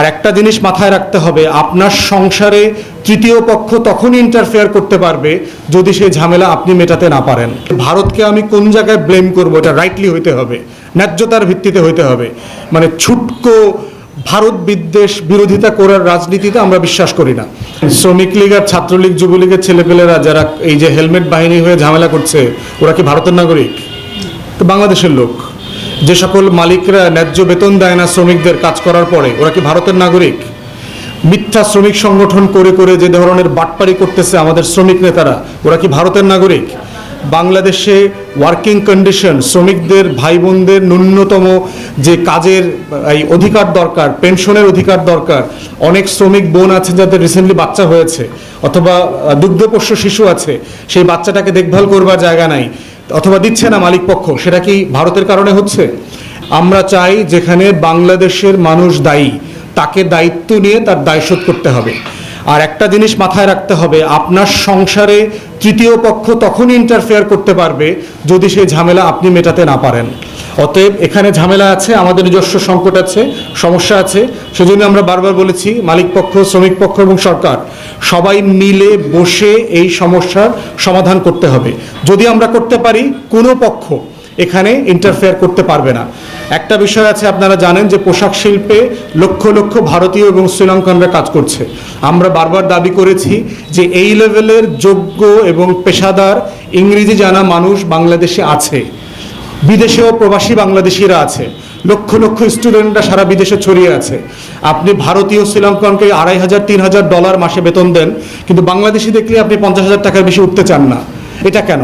আর একটা জিনিস মাথায় রাখতে হবে, আপনার সংসারে তৃতীয় পক্ষ তখনই ইন্টারফেয়ার করতে পারবে যদি সেই ঝামেলা আপনি মেটাতে না পারেন। ভারতকে আমি কোন জায়গায় ব্লেম করব এটা রাইটলি হইতে হবে, ন্যায্যতার ভিত্তিতে হইতে হবে। মানে ছুটকো ভারত বিদ্বেষ বিরোধিতা করার রাজনীতিতে আমরা বিশ্বাস করি না। শ্রমিক লীগ আর ছাত্রলীগ, যুবলীগের ছেলেপেলেরা যারা এই যে হেলমেট বাহিনী হয়ে ঝামেলা করছে, ওরা কি ভারতের নাগরিক? তো বাংলাদেশের লোক। যে সকল মালিকরা ন্যায্য বেতন দেয় না শ্রমিকদের কাজ করার পরে, ওরা কি ভারতের নাগরিক? মিথ্যা শ্রমিক সংগঠন করে করে যে ধরনের বাটপারি করতেছে আমাদের শ্রমিক নেতারা, ওরা কি ভারতের নাগরিক? বাংলাদেশে ওয়ার্কিং কন্ডিশন শ্রমিকদের ভাই বোনদের ন্যূনতম যে কাজের, এই অধিকার দরকার পেনশনের অধিকার দরকার, অনেক শ্রমিক বোন আছে যাদের রিসেন্টলি বাচ্চা হয়েছে, অথবা দুগ্ধপোষ্য শিশু আছে, সেই বাচ্চাটাকে দেখভাল করবার জায়গা নাই। অথবা দিচ্ছে না মালিক পক্ষ, সেটা কি ভারতের কারণে হচ্ছে? আমরা চাই যেখানে বাংলাদেশের মানুষ দায়ী, তাকে দায়িত্ব নিয়ে তার দায়শোধ করতে হবে। আর একটা জিনিস মাথায় রাখতে হবে, আপনার সংসারে তৃতীয় পক্ষ তখনই ইন্টারফেয়ার করতে পারবে যদি সেই ঝামেলা আপনি মেটাতে না পারেন। অতএব এখানে ঝামেলা আছে, আমাদের নিজস্ব সংকট আছে, সমস্যা আছে। সেজন্য আমরা বারবার বলেছি, মালিক পক্ষ, শ্রমিক পক্ষ এবং সরকার, সবাই মিলে বসে এই সমস্যার সমাধান করতে হবে। যদি আমরা করতে পারি, কোনো পক্ষ এখানে ইন্টারফেয়ার করতে পারবে না। একটা বিষয় আছে, আপনারা জানেন যে পোশাক শিল্পে লক্ষ লক্ষ ভারতীয় এবং শ্রীলঙ্কানরা কাজ করছে। আমরা বারবার দাবি করেছি যে এই লেভেলের যোগ্য এবং পেশাদার ইংরেজি জানা মানুষ বাংলাদেশে আছে। বিদেশেও প্রবাসী বাংলাদেশিরা আছে। লক্ষ লক্ষ স্টুডেন্টরা সারা বিদেশে ছড়িয়ে আছে। আপনি ভারতীয় শ্রীলঙ্কানকে আড়াই হাজার, তিন হাজার ডলার মাসে বেতন দেন, কিন্তু বাংলাদেশি দেখলে আপনি পঞ্চাশ হাজার টাকার বেশি উঠতে চান না। এটা কেন?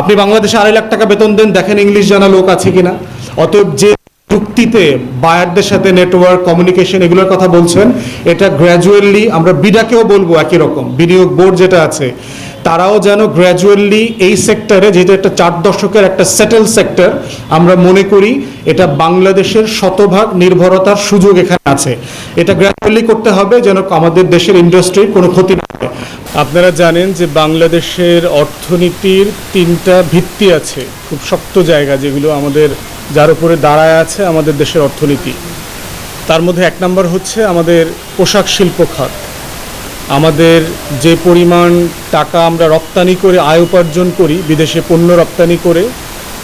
আপনি বাংলাদেশে আড়াই লাখ টাকা বেতন দেন, দেখেন ইংলিশ জানা লোক আছে কিনা। অতএব যে চুক্তিতে বায়ারদের সাথে নেটওয়ার্ক কমিউনিকেশন এগুলোর কথা বলছেন এটা গ্র্যাজুয়ালি আমরা বিডাকেও বলব একই রকম, বিনিয়োগ বোর্ড যেটা আছে, তারাও যেন গ্র্যাজুয়ালি এই সেক্টরে যেহেতু একটা চার দশকের একটা সেটেল সেক্টর আমরা মনে করি এটা বাংলাদেশের শতভাগ নির্ভরতার সুযোগ এখানে আছে। এটা গ্র্যাজুয়ালি করতে হবে যেন আমাদের দেশের ইন্ডাস্ট্রির কোনো ক্ষতি না হয়। আপনারা জানেন যে বাংলাদেশের অর্থনীতির তিনটা ভিত্তি আছে, খুব শক্ত জায়গা যেগুলো আমাদের, যার উপরে দাঁড়ায় আছে আমাদের দেশের অর্থনীতি। তার মধ্যে এক নম্বর হচ্ছে আমাদের পোশাক শিল্প খাত। আমাদের যে পরিমাণ টাকা আমরা রপ্তানি করে আয় উপার্জন করি, বিদেশে পণ্য রপ্তানি করে,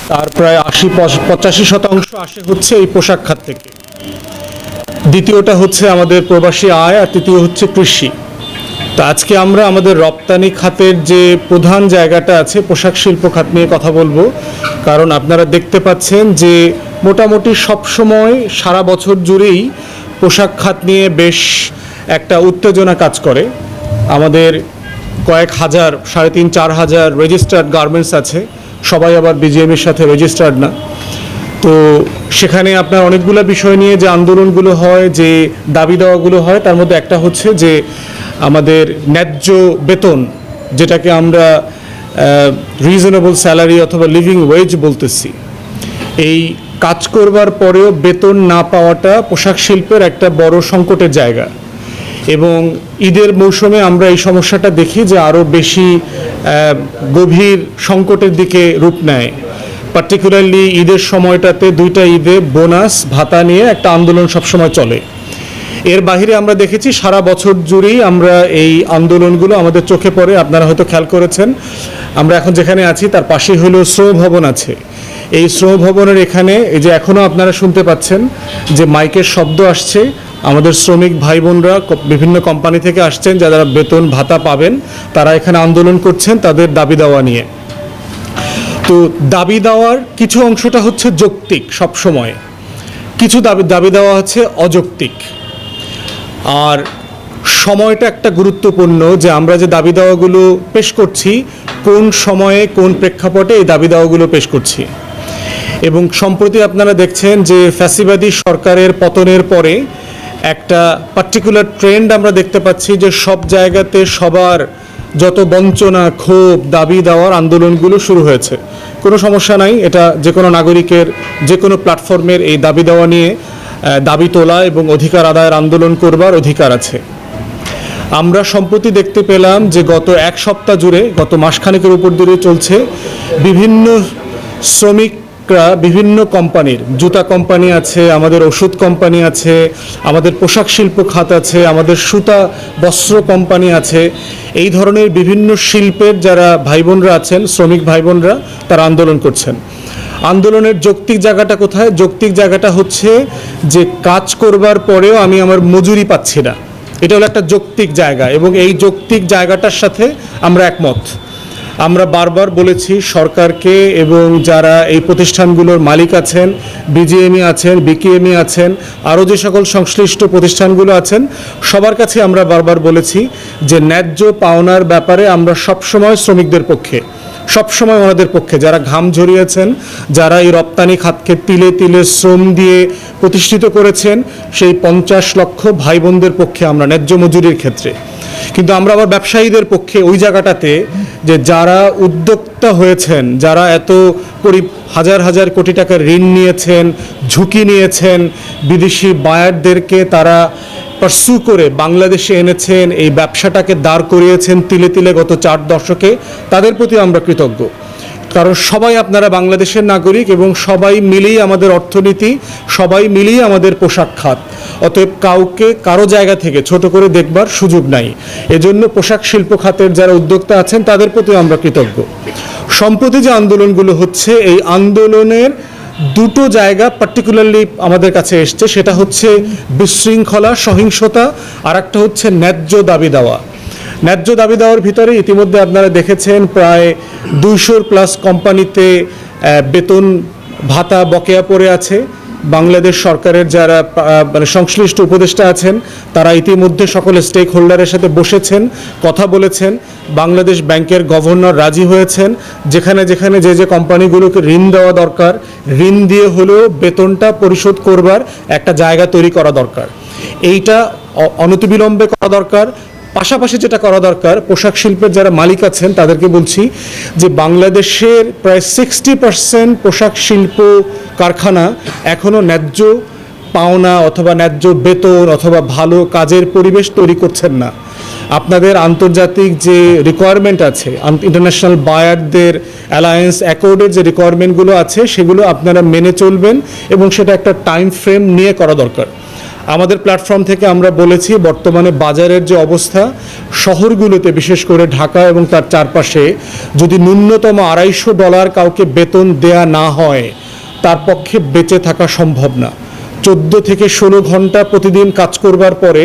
তার প্রায় আশি পঁচাশি শতাংশ আসে হচ্ছে এই পোশাক খাত থেকে। দ্বিতীয়টা হচ্ছে আমাদের প্রবাসী আয় আর তৃতীয় হচ্ছে কৃষি। তো আজকে আমরা আমাদের রপ্তানি খাতের যে প্রধান জায়গাটা আছে, পোশাক শিল্প খাত নিয়ে কথা বলব। কারণ আপনারা দেখতে পাচ্ছেন যে মোটামুটি সব সময় সারা বছর জুড়েই পোশাক খাত নিয়ে বেশ একটা উত্তেজনা কাজ করে। আমাদের কয়েক হাজার, সাড়ে তিন, চার হাজার রেজিস্টার্ড গার্মেন্টস আছে। সবাই আবার বিজিএমের সাথে রেজিস্টার্ড না। তো সেখানে আপনার অনেকগুলো বিষয় নিয়ে যে আন্দোলনগুলো হয়, যে দাবি দেওয়াগুলো হয়, তার মধ্যে একটা হচ্ছে যে আমাদের ন্যায্য বেতন, যেটাকে আমরা রিজনেবল স্যালারি অথবা লিভিং ওয়েজ বলতেছি, এই কাজ করবার পরেও বেতন না পাওয়াটা পোশাক শিল্পের একটা বড় সংকটের জায়গা। এবং ঈদের মৌসুমে আমরা এই সমস্যাটা দেখি যে আরও বেশি গভীর সংকটের দিকে রূপ নেয়। পার্টিকুলারলি ঈদের সময়টাতে দুইটা ঈদে বোনাস, ভাতা নিয়ে একটা আন্দোলন সবসময় চলে। এর বাইরে আমরা দেখেছি সারা বছর জুড়েই আমরা এই আন্দোলনগুলো আমাদের চোখে পড়ে। আপনারা হয়তো খেয়াল করেছেন, আমরা এখন যেখানে আছি তার পাশেই হলো শ্রম ভবন আছে। এই শ্রম ভবনের এখানে, এই যে এখনও আপনারা শুনতে পাচ্ছেন যে মাইকের শব্দ আসছে, আমাদের শ্রমিক ভাই বোনরা বিভিন্ন কোম্পানি থেকে আসছেন যারা বেতন ভাতা পাবেন, তারা এখানে আন্দোলন করছেন তাদের দাবি দেওয়া নিয়ে। তো দাবি দেওয়ার কিছু অংশটা হচ্ছে যৌক্তিক সবসময়। কিছু দাবি দাবি দেওয়া হচ্ছে অযৌক্তিক। আর সময়টা একটা গুরুত্বপূর্ণ যে আমরা যে দাবি দেওয়াগুলো পেশ করছি, কোন সময়ে কোন প্রেক্ষাপটে এই দাবি দেওয়াগুলো পেশ করছি। এবং সম্প্রতি আপনারা দেখছেন যে ফ্যাসিবাদী সরকারের পতনের পরে একটা পার্টিকুলার ট্রেন্ড আমরা দেখতে পাচ্ছি যে সব জায়গাতে সবার যত বঞ্চনা, ক্ষোভ, দাবি দেওয়ার আন্দোলনগুলো শুরু হয়েছে। কোনো সমস্যা নাই, এটা যে কোনো নাগরিকের, যে কোনো প্ল্যাটফর্মের এই দাবি দেওয়া নিয়ে দাবি তোলা এবং অধিকার আদায়ের আন্দোলন করবার অধিকার আছে। আমরা সম্প্রতি দেখতে পেলাম যে গত এক সপ্তাহ জুড়ে, গত মাসখানেকের উপর ধরে চলছে বিভিন্ন শ্রমিক বিভিন্ন কোম্পানির, জুতা কোম্পানি আছে, আমাদের ওষুধ কোম্পানি আছে, আমাদের পোশাক শিল্প খাত আছে, আমাদের সুতা, বস্ত্র কোম্পানি আছে। এই ধরনের বিভিন্ন শিল্পের যারা ভাই বোনরা আছেন, শ্রমিক ভাই বোনরা তারা আন্দোলন করছেন। আন্দোলনের যৌক্তিক জায়গাটা কোথায়? যৌক্তিক জায়গাটা হচ্ছে যে কাজ করবার পরেও আমি আমার মজুরি পাচ্ছি না। এটা হলো একটা যৌক্তিক জায়গা এবং এই যৌক্তিক জায়গাটার সাথে আমরা একমত। আমরা বারবার বলেছি সরকারকে এবং যারা এই প্রতিষ্ঠানগুলোর মালিক আছেন বিজিএমই আছেন বিকেএমই আছেন, আরও যে সকল সংশ্লিষ্ট প্রতিষ্ঠানগুলো আছেন, সবার কাছে আমরা বারবার বলেছি যে ন্যায্য পাওনার ব্যাপারে আমরা সবসময় শ্রমিকদের পক্ষে, সবসময় ওনাদের পক্ষে, যারা ঘাম ঝরিয়েছেন, যারা এই রপ্তানি খাতকে তিলে তিলে শ্রম দিয়ে প্রতিষ্ঠিত করেছেন, সেই পঞ্চাশ লক্ষ ভাই বোনদের পক্ষে আমরা ন্যায্য মজুরির ক্ষেত্রে। কিন্তু আমরা আবার ব্যবসায়ীদের পক্ষে ওই জায়গাটাতে যে যারা উদ্যোক্তা হয়েছেন, যারা এত করি হাজার হাজার কোটি টাকার ঋণ নিয়েছেন, ঝুঁকি নিয়েছেন, বিদেশি বায়ারদেরকে তারা পার্সু করে বাংলাদেশে এনেছেন, এই ব্যবসাটাকে দাঁড় করিয়েছেন তিলে তিলে গত চার দশকে, তাদের প্রতি আমরা কৃতজ্ঞ। কারণ সবাই আপনারা বাংলাদেশের নাগরিক এবং সবাই মিলেই আমাদের অর্থনীতি, সবাই মিলেই আমাদের পোশাক খাত। অতএব কাউকে কারও জায়গা থেকে ছোট করে দেখবার সুযোগ নাই। এজন্য পোশাক শিল্প খাতের যারা উদ্যোক্তা আছেন, তাদের প্রতি আমরা কৃতজ্ঞ। সম্প্রতি যে আন্দোলনগুলো হচ্ছে, এই আন্দোলনের দুটো জায়গা পার্টিকুলারলি আমাদের কাছে এসছে, সেটা হচ্ছে বিশৃঙ্খলা, সহিংসতা আর একটা হচ্ছে ন্যায্য দাবি দেওয়া। ন্যায্য দাবি দেওয়ার ভিতরে ইতিমধ্যে আপনারা দেখেছেন প্রায় দুইশোর প্লাস কোম্পানিতে বেতন ভাতা বকেয়া পড়ে আছে। বাংলাদেশ সরকারের যারা মানে সংশ্লিষ্ট উপদেষ্টা আছেন, তারা ইতিমধ্যে সকল স্টেক হোল্ডারের সাথে বসেছেন, কথা বলেছেন। বাংলাদেশ ব্যাংকের গভর্নর রাজি হয়েছেন। যেখানে যেখানে যে যে কোম্পানিগুলোকে ঋণ দেওয়া দরকার, ঋণ দিয়ে হলেও বেতনটা পরিশোধ করবার একটা জায়গা তৈরি করা দরকার। এইটা অনতিবিলম্বে করা দরকার। পাশাপাশি যেটা করা দরকার, পোশাক শিল্পের যারা মালিক আছেন, তাদেরকে বলছি যে বাংলাদেশের প্রায় সিক্সটি পার্সেন্ট পোশাক শিল্প কারখানা এখনও ন্যায্য পাওনা অথবা ন্যায্য বেতন অথবা ভালো কাজের পরিবেশ তৈরি করছেন না। আপনাদের আন্তর্জাতিক যে রিকোয়ারমেন্ট আছে ইন্টারন্যাশনাল বায়ারদের অ্যালায়েন্স অ্যাকর্ডের যে রিকোয়ারমেন্টগুলো আছে, সেগুলো আপনারা মেনে চলবেন এবং সেটা একটা টাইম ফ্রেম নিয়ে করা দরকার। আমাদের প্ল্যাটফর্ম থেকে আমরা বলেছি, বর্তমানে বাজারের যে অবস্থা, শহরগুলোতে বিশেষ করে ঢাকা এবং তার চারপাশে যদি ন্যূনতম আড়াইশো ডলার কাউকে বেতন দেয়া না হয়, তার পক্ষে বেঁচে থাকা সম্ভব না। চোদ্দ থেকে ষোলো ঘণ্টা প্রতিদিন কাজ করবার পরে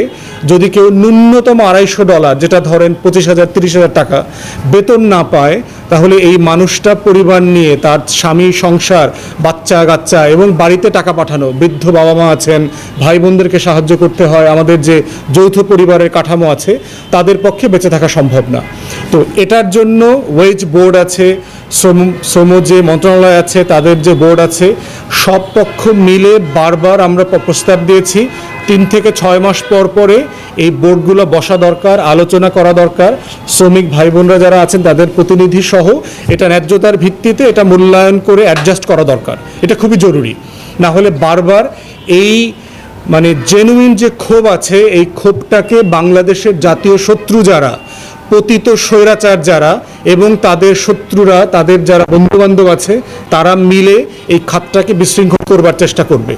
যদি কেউ ন্যূনতম আড়াইশো ডলার, যেটা ধরেন পঁচিশ হাজার, তিরিশ হাজার টাকা, বেতন না পায়, তাহলে এই মানুষটা পরিবার নিয়ে তার স্বামী, সংসার, বাচ্চা কাচ্চা এবং বাড়িতে টাকা পাঠানো, বৃদ্ধ বাবা মা আছেন, ভাই বোনদেরকে সাহায্য করতে হয়, আমাদের যে যৌথ পরিবারের কাঠামো আছে, তাদের পক্ষে বেঁচে থাকা সম্ভব না। তো এটার জন্য ওয়েজ বোর্ড আছে শ্রম শ্রম যে মন্ত্রণালয় আছে, তাদের যে বোর্ড আছে, সব পক্ষ মিলে বারবার আমরা প্রস্তাব দিয়েছি। তিন থেকে ছয় মাস পর পরে এই বোর্ডগুলো বসা দরকার, আলোচনা করা দরকার। শ্রমিক ভাই বোনরা যারা আছেন, তাদের প্রতিনিধি সহ এটা ন্যায্যতার ভিত্তিতে এটা মূল্যায়ন করে অ্যাডজাস্ট করা দরকার। এটা খুবই জরুরি। না হলে বারবার এই মানে জেনুইন যে ক্ষোভ আছে, এই ক্ষোভটাকে বাংলাদেশের জাতীয় শত্রু যারা পতিত স্বৈরাচার যারা এবং তাদের শত্রুরা, তাদের যারা বন্ধুবান্ধব আছে, তারা মিলে এই খাতটাকে বিশৃঙ্খল করবার চেষ্টা করবে।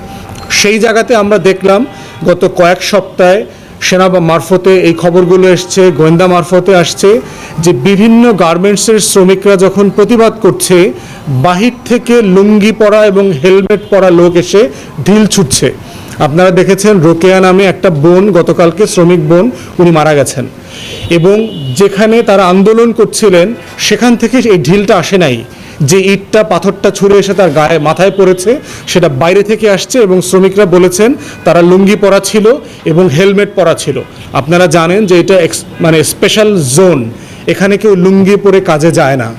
সেই জায়গাতে আমরা দেখলাম গত কয়েক সপ্তাহে সেনা মারফতে এই খবরগুলো এসছে, গোয়েন্দা মারফতে আসছে যে বিভিন্ন গার্মেন্টসের শ্রমিকরা যখন প্রতিবাদ করছে, বাহির থেকে লুঙ্গি পরা এবং হেলমেট পরা লোক এসে ঢিল ছুটছে। আপনারা দেখেছেন রোকেয়া নামে একটা বোন, গতকালকে শ্রমিক বোন, উনি মারা গেছেন। এবং যেখানে তারা আন্দোলন করছিলেন, সেখান থেকে এই ঢিলটা আসে নাই। যে ইটটা, পাথরটা ছুঁড়ে এসে তার গায়ে, মাথায় পড়েছে, সেটা বাইরে থেকে আসছে এবং শ্রমিকরা বলেছেন তারা লুঙ্গি পরা ছিল এবং হেলমেট পরা ছিল। আপনারা জানেন যে এটা মানে স্পেশাল জোন এখানে কেউ লুঙ্গি পরে কাজে যায় না।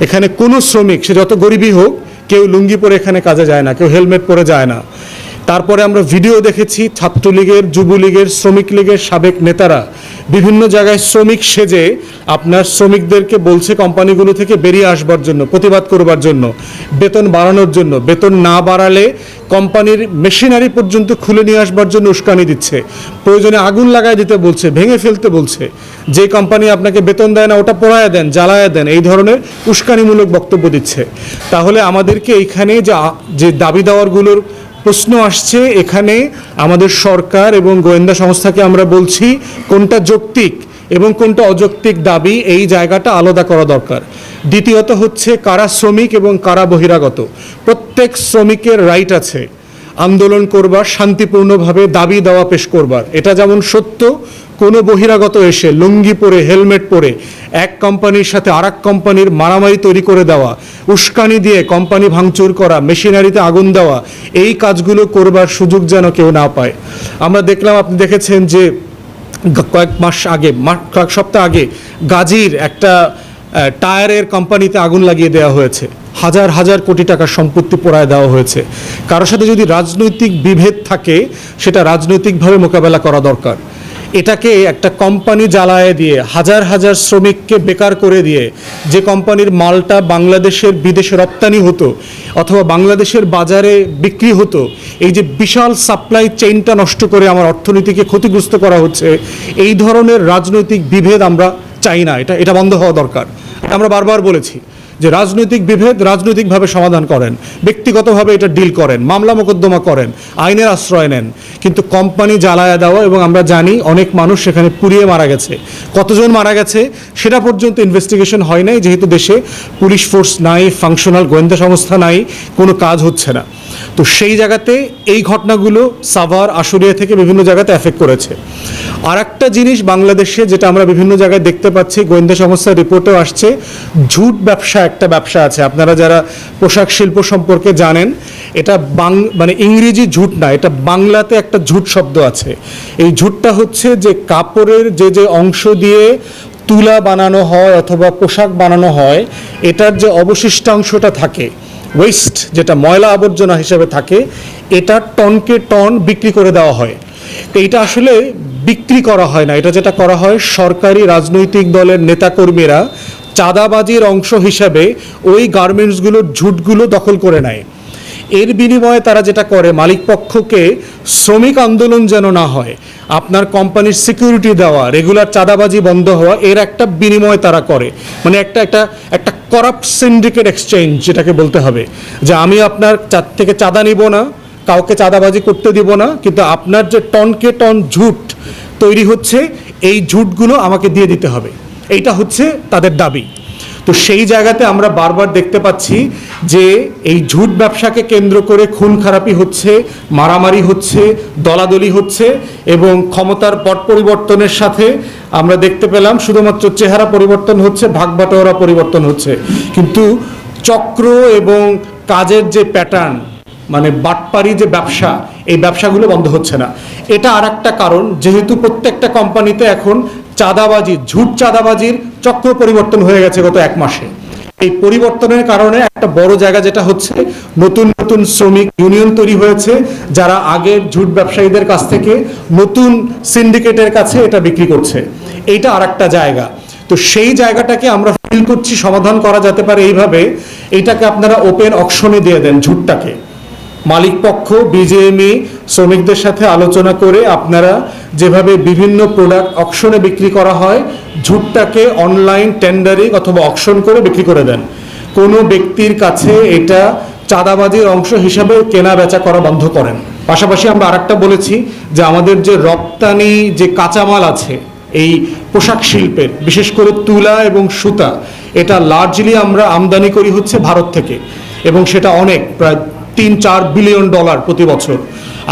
এখানে কোনো শ্রমিক, সে যত গরিবই হোক, কেউ লুঙ্গি পরে এখানে কাজে যায় না, কেউ হেলমেট পরে যায় না। তারপরে আমরা ভিডিও দেখেছি ছাত্রলীগের, যুবলীগের, শ্রমিক লীগের সাবেক নেতারা। বিভিন্ন জায়গায় শ্রমিক সেজে আপনার শ্রমিকদেরকে বলছে কোম্পানিগুলো থেকে বেরিয়ে আসবার জন্য, প্রতিবাদ করবার জন্য, বেতন বাড়ানোর জন্য। বেতন না বাড়ালে কোম্পানির মেশিনারি পর্যন্ত খুলে নিয়ে আসবার জন্য উস্কানি দিচ্ছে। প্রয়োজনে আগুন লাগায় দিতে বলছে, ভেঙে ফেলতে বলছে। যে কোম্পানি আপনাকে বেতন দেয় না, ওটা পড়ায় দেন, জ্বালায় দেন, এই ধরনের উস্কানিমূলক বক্তব্য দিচ্ছে। তাহলে আমাদেরকে এইখানে যে যে দাবি দাওয়ারগুলোর প্রশ্ন আসছে এখানে আমাদের সরকার এবং গোয়েন্দা সংস্থাকে আমরা বলছি, কোনটা যৌক্তিক এবং কোনটা অযৌক্তিক দাবি, এই জায়গাটা আলাদা করা দরকার। দ্বিতীয়ত হচ্ছে কারা শ্রমিক এবং কারা বহিরাগত। প্রত্যেক শ্রমিকের রাইট আছে আন্দোলন করবার, শান্তিপূর্ণভাবে দাবি দেওয়া পেশ করবার। এটা যেমন সত্য কোনো বহিরাগত এসে লুঙ্গি পরে, হেলমেট পরে এক কোম্পানির সাথে আর কোম্পানির মারামারি তৈরি করে দেওয়া, উস্কানি দিয়ে কোম্পানি ভাঙচুর করা, মেশিনারিতে আগুন দেওয়া, এই কাজগুলো করবার সুযোগ যেন কেউ না পায়। আমরা দেখলাম, আপনি দেখেছেন যে কয়েক মাস আগে কয়েক সপ্তাহ আগে গাজীর একটা টায়ারের কোম্পানিতে আগুন লাগিয়ে দেওয়া হয়েছে। হাজার হাজার কোটি টাকার সম্পত্তি পোড়ায় দেওয়া হয়েছে। কারোর সাথে যদি রাজনৈতিক বিভেদ থাকে, সেটা রাজনৈতিকভাবে মোকাবেলা করা দরকার। এটাকে একটা কোম্পানি জ্বালায় দিয়ে, হাজার হাজার শ্রমিককে বেকার করে দিয়ে যে কোম্পানির মালটা বাংলাদেশের বিদেশে রপ্তানি হতো অথবা বাংলাদেশের বাজারে বিক্রি হতো, এই যে বিশাল সাপ্লাই চেইনটা নষ্ট করে আমার অর্থনীতিকে ক্ষতিগ্রস্ত করা হচ্ছে, এই ধরনের রাজনৈতিক বিভেদ আমরা চাই না। এটা এটা বন্ধ হওয়া দরকার। আমরা বারবার বলেছি। যে রাজনৈতিক বিভেদ রাজনৈতিকভাবে সমাধান করেন, ব্যক্তিগতভাবে এটা ডিল করেন, মামলা মোকদ্দমা করেন, আইনের আশ্রয় নেন। কিন্তু কোম্পানি জ্বালায়া দেওয়া এবং আমরা জানি অনেক মানুষ সেখানে পুড়িয়ে মারা গেছে। কতজন মারা গেছে সেটা পর্যন্ত ইনভেস্টিগেশন হয় নাই, যেহেতু দেশে পুলিশ ফোর্স নাই ফাংশনাল গোয়েন্দা সংস্থা নাই, কোনো কাজ হচ্ছে না। তো সেই জায়গাতে এই ঘটনাগুলো সাভার, আশুলিয়া থেকে বিভিন্ন জায়গাতে এফেক্ট করেছে। আর একটা জিনিস বাংলাদেশে যেটা আমরা বিভিন্ন জায়গায় দেখতে পাচ্ছি, গোয়েন্দা সংস্থার রিপোর্টেও আসছে, ঝুট ব্যবসা একটা ব্যবসা আছে। আপনারা যারা পোশাক শিল্প সম্পর্কে জানেন, এটা বাং মানে ইংরেজি ঝুট না, এটা বাংলাতে একটা ঝুট শব্দ আছে। এই ঝুটটা হচ্ছে যে কাপড়ের যে যে অংশ দিয়ে তুলা বানানো হয় অথবা পোশাক বানানো হয়, এটার যে অবশিষ্টাংশটা থাকে ওয়েস্ট যেটা ময়লা আবর্জনা হিসেবে থাকে, এটা টনকে টন বিক্রি করে দেওয়া হয়। তো এটা আসলে বিক্রি করা হয় না, এটা যেটা করা হয় সরকারি রাজনৈতিক দলের নেতাকর্মীরা চাঁদাবাজির অংশ হিসাবে ওই গার্মেন্টসগুলোর ঝুটগুলো দখল করে নেয়। এর বিনিময়ে তারা যেটা করে, মালিক পক্ষকে শ্রমিক আন্দোলন যেন না হয়, আপনার কোম্পানির সিকিউরিটি দেওয়া, রেগুলার চাঁদাবাজি বন্ধ হওয়া, এর একটা বিনিময় তারা করে। মানে একটা একটা একটা করাপ্ট সিন্ডিকেট এক্সচেঞ্জ যেটাকে বলতে হবে। যে আমি আপনার চার থেকে চাঁদা নিব না, কাউকে চাঁদাবাজি করতে দিব না, কিন্তু আপনার যে টনকে টন ঝুট তৈরি হচ্ছে, এই ঝুটগুলো আমাকে দিয়ে দিতে হবে। এইটা হচ্ছে তাদের দাবি। তো সেই জায়গাতে আমরা বারবার দেখতে পাচ্ছি যে এই ঝুট ব্যবসাকে কেন্দ্র করে খুন খারাপি হচ্ছে, মারামারি হচ্ছে, দলাদলি হচ্ছে এবং ক্ষমতার পট পরিবর্তনের সাথে আমরা দেখতে পেলাম শুধুমাত্র চেহারা পরিবর্তন হচ্ছে, ভাগবাটোয়ারা পরিবর্তন হচ্ছে। কিন্তু চক্র এবং কাজের যে প্যাটার্ন মানে বাটপারি যে ব্যবসা, এই ব্যবসাগুলো বন্ধ হচ্ছে না। এটা আর একটা কারণ, যেহেতু প্রত্যেকটা কোম্পানিতে এখন চাঁদাবাজি, ঝুট চাঁদাবাজির চক্র পরিবর্তন হয়ে গেছে গত এক মাসে। এই পরিবর্তনের কারণে একটা বড় জায়গা যেটা হচ্ছে, নতুন নতুন শ্রমিক ইউনিয়ন তৈরি হয়েছে, যারা আগের ঝুট ব্যবসায়ীদের কাছ থেকে নতুন সিন্ডিকেটের কাছে এটা বিক্রি করছে। এইটা আর একটা জায়গা। তো সেই জায়গাটাকে আমরা ফিল করছি, সমাধান করা যেতে পারে এইভাবে। এটাকে আপনারা ওপেন অকশনে দিয়ে দেন ঝুটটাকে। মালিক পক্ষ, বিজেএমই, শ্রমিকদের সাথে আলোচনা করে আপনারা যেভাবে বিভিন্ন প্রোডাক্ট অকশনে বিক্রি করা হয়, ঝুটটাকে অনলাইন টেন্ডারিং অথবা অকশন করে বিক্রি করে দেন। কোনো ব্যক্তির কাছে এটা চাঁদাবাজির অংশ হিসাবে কেনা বেচা করা বন্ধ করেন। পাশাপাশি আমরা আরেকটা বলেছি যে আমাদের যে রপ্তানি যে কাঁচামাল আছে, এই পোশাক শিল্পের, বিশেষ করে তুলা এবং সুতা, এটা লার্জলি আমরা আমদানি করি হচ্ছে ভারত থেকে। এবং সেটা অনেক, প্রায় তিন চার বিলিয়ন ডলার প্রতি বছর।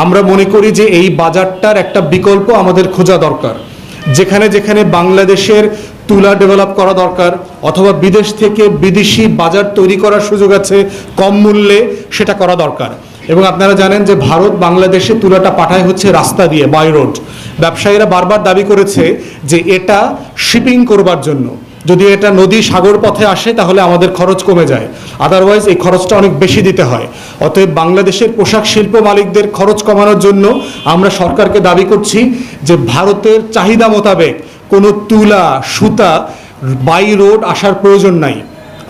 আমরা মনে করি যে এই বাজারটার একটা বিকল্প আমাদের খোঁজা দরকার। যেখানে যেখানে বাংলাদেশের তুলা ডেভেলপ করা দরকার, অথবা বিদেশ থেকে বিদেশি বাজার তৈরি করার সুযোগ আছে, কম মূল্যে সেটা করা দরকার। এবং আপনারা জানেন যে ভারত বাংলাদেশে তুলাটা পাঠায় হচ্ছে রাস্তা দিয়ে বাই রোড ব্যবসায়ীরা বারবার দাবি করেছে যে এটা শিপিং করবার জন্য। যদি এটা নদী সাগর পথে আসে, তাহলে আমাদের খরচ কমে যায়। আদারওয়াইজ এই খরচটা অনেক বেশি দিতে হয়। অতএব বাংলাদেশের পোশাক শিল্প মালিকদের খরচ কমানোর জন্য আমরা সরকারকে দাবি করছি যে ভারতের চাহিদা মোতাবেক কোনো তুলা, সুতা বাই রোড আসার প্রয়োজন নাই।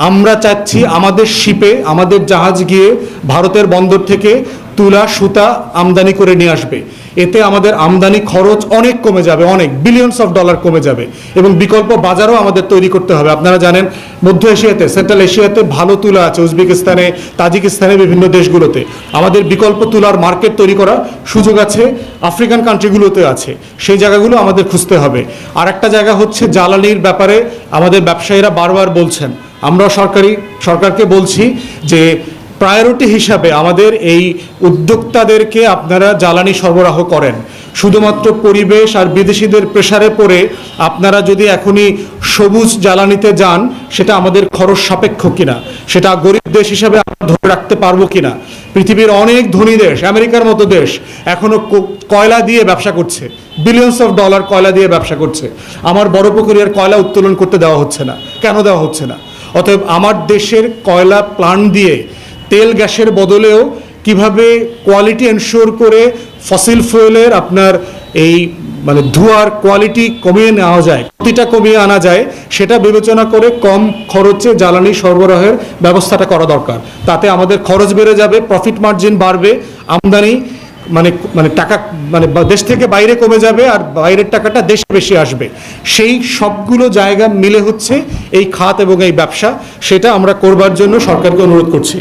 আমরা চাচ্ছি আমাদের শিপে আমাদের জাহাজ গিয়ে ভারতের বন্দর থেকে তুলা, সুতা আমদানি করে নিয়ে আসবে। এতে আমাদের আমদানি খরচ অনেক কমে যাবে, অনেক বিলিয়নস অফ ডলার কমে যাবে এবং বিকল্প বাজারও আমাদের তৈরি করতে হবে। আপনারা জানেন, মধ্য এশিয়াতে সেন্ট্রাল এশিয়াতে ভালো তুলা আছে, উজবেকিস্তানে, তাজিকিস্তানে, বিভিন্ন দেশগুলোতে। আমাদের বিকল্প তুলার মার্কেট তৈরি করার সুযোগ আছে, আফ্রিকান কান্ট্রিগুলোতে আছে। সেই জায়গাগুলো আমাদের খুঁজতে হবে। আর একটা জায়গা হচ্ছে জ্বালানির ব্যাপারে আমাদের ব্যবসায়ীরা বারবার বলছেন। আমরা সরকারি, সরকারকে বলছি যে প্রায়োরিটি হিসাবে আমাদের এই উদ্যোক্তাদেরকে আপনারা জ্বালানি সরবরাহ করেন। শুধুমাত্র পরিবেশ আর বিদেশিদের প্রেসারে পড়ে আপনারা যদি এখনই সবুজ জ্বালানিতে যান, সেটা আমাদের খরচ সাপেক্ষ কিনা? সেটা গরিব দেশ হিসাবে আমরা ধরে রাখতে পারব কিনা? পৃথিবীর অনেক ধনী দেশ, আমেরিকার মতো দেশ এখনও ক- কয়লা দিয়ে ব্যবসা করছে। বিলিয়নস অফ ডলার কয়লা দিয়ে ব্যবসা করছে। আমার বড় পুকুরিয়ার কয়লা উত্তোলন করতে দেওয়া হচ্ছে না। কেন দেওয়া হচ্ছে না? অতএব আমার দেশের কয়লা প্লান্ট দিয়ে তেল গ্যাসের বদলেও কীভাবে কোয়ালিটি এনশোর করে ফসিল ফুয়েলের আপনার এই মানে ধোঁয়ার কোয়ালিটি কমিয়ে নেওয়া যায়, ক্ষতিটা কমিয়ে আনা যায়, সেটা বিবেচনা করে কম খরচে জ্বালানি সরবরাহের ব্যবস্থাটা করা দরকার। তাতে আমাদের খরচ বেড়ে যাবে প্রফিট মার্জিন বাড়বে, আমদানি মানে মানে টাকা মানে দেশ থেকে বাইরে কমে যাবে আর বাইরের টাকাটা দেশে বেশি আসবে। সেই সবগুলো জায়গা মিলে হচ্ছে এই খাত এবং এই ব্যবসা, সেটা আমরা করবার জন্য সরকারকে অনুরোধ করছি।